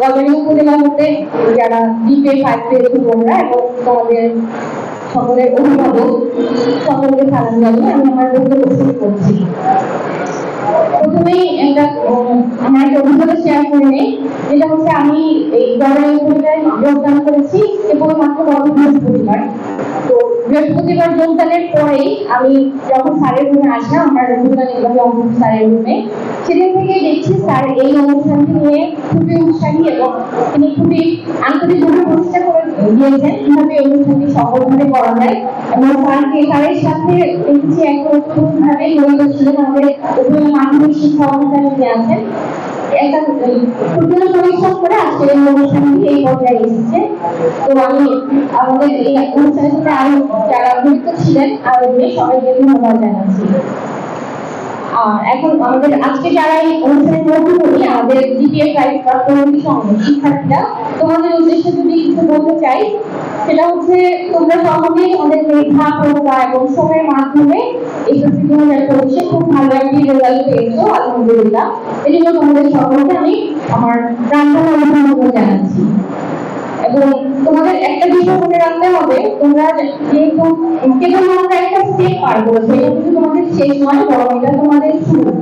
Governing উপজেলা যারা দ্বীপে পেয়েছে তোমরা এবং তোমাদের সকলের অভিভাবক সকলকে সালাম জানিয়ে আমি আমার বক্তব্য শুরু করছি। প্রথমেই একটা আমার একটা অভিজ্ঞতা শেয়ার করে নিই, যেটা হচ্ছে আমি এই গভর্নিং উপজেলায় যোগদান করেছি কেবলমাত্র গত বৃহস্পতিবার। তো বৃহস্পতিবার যোগদানের পরেই আমি যখন স্যারের রুমে আসলাম, আমার রবীন্দ্র নির্বাহী অঙ্ক স্যারের রুমে সেদিন থেকে দেখছি স্যার এই অনুষ্ঠানটি নিয়ে খুবই উৎসাহী এবং তিনি খুবই আন্তরিকভাবে প্রচেষ্টা করে দিয়েছেন। কীভাবে এই অনুষ্ঠানটি সফলভাবে করা যায় এবং স্যারকে স্যারের সাথে দেখছি একভাবে ছিলেন আমাদের মাধ্যমিক শিক্ষা অনুষ্ঠানে তিনি আছেন। তো আমি আমাদের এই অনুষ্ঠানের সাথে আরও যারা যুক্ত ছিলেন আরও সবাইকে ধন্যবাদ জানাচ্ছি। এখন আমাদের আজকে যারা এই অনুষ্ঠানের মধ্যমণি আমাদের দ্বিতীয় ফাইভ বা পরবর্তী সঙ্গে শিক্ষার্থীরা, তোমাদের উদ্দেশ্যে যদি কিছু বলতে চাই, সেটা হচ্ছে তোমরা সকলেই আমাদের মেধা প্রতিভা এবং সময়ের মাধ্যমে এসএসসি দু হাজার পঁচিশে খুব ভালো একটি রেজাল্ট পেয়েছ, আলহামদুলিল্লাহ। এই জন্য তোমাদের সকলকে আমি আমার প্রাণটা অভিনন্দন জানাচ্ছি। এবং তোমাদের একটা বিষয় মনে রাখতে হবে। তোমরা যেহেতু কেবলমাত্র একটা স্টেপ পার করেছ কিন্তু তোমাদের শেষ নয়, বরং এটা তোমাদের শুরু।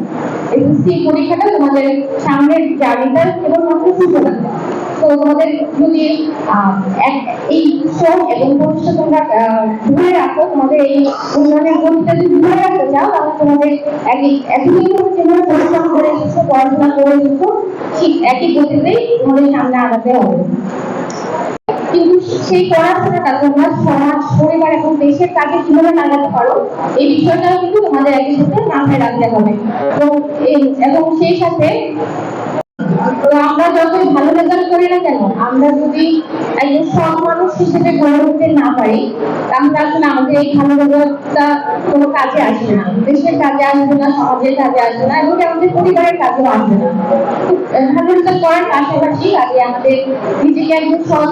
এসএসসি পরীক্ষাটা তোমাদের সামনের জার্নিটা কেবলমাত্র সূচনা তো তোমাদের যদি এই এবং তোমরা ধরে রাখো, তোমাদের এই উন্নয়নের গতিটা যদি ধরে রাখতে চাও, তাহলে তোমাদের একই রকম যেভাবে পরিশ্রম করে পড়াশোনা করে এসেছ, ঠিক একই গতিতেই তোমাদের সামনে আগাতে হবে। সেই পড়াশোনাটা, তোমরা সমাজ, পরিবার এবং দেশের কাজে কীভাবে লাগাতে পারো, এই বিষয়টাও কিন্তু তোমাদের একই সাথে মাথায় রাখতে হবে। এবং সেই সাথে তো আমরা যতই ভালো রেজাল্ট করি না কেন, আমরা যদি একজন সৎ মানুষ হিসেবে গড়ে উঠতে না পারি, তাহলে আসলে আমাদের এই ভালো রেজাল্টটা কোনো কাজে আসবে না। দেশের কাজে আসবে না, সমাজের কাজে আসবে না এবং আমাদের পরিবারের কাজেও আসবে না। ভালো রেজাল্ট করার পাশাপাশি কাজে আমাদের নিজেকে একজন সৎ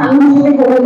মানুষ হিসেবে গড়ে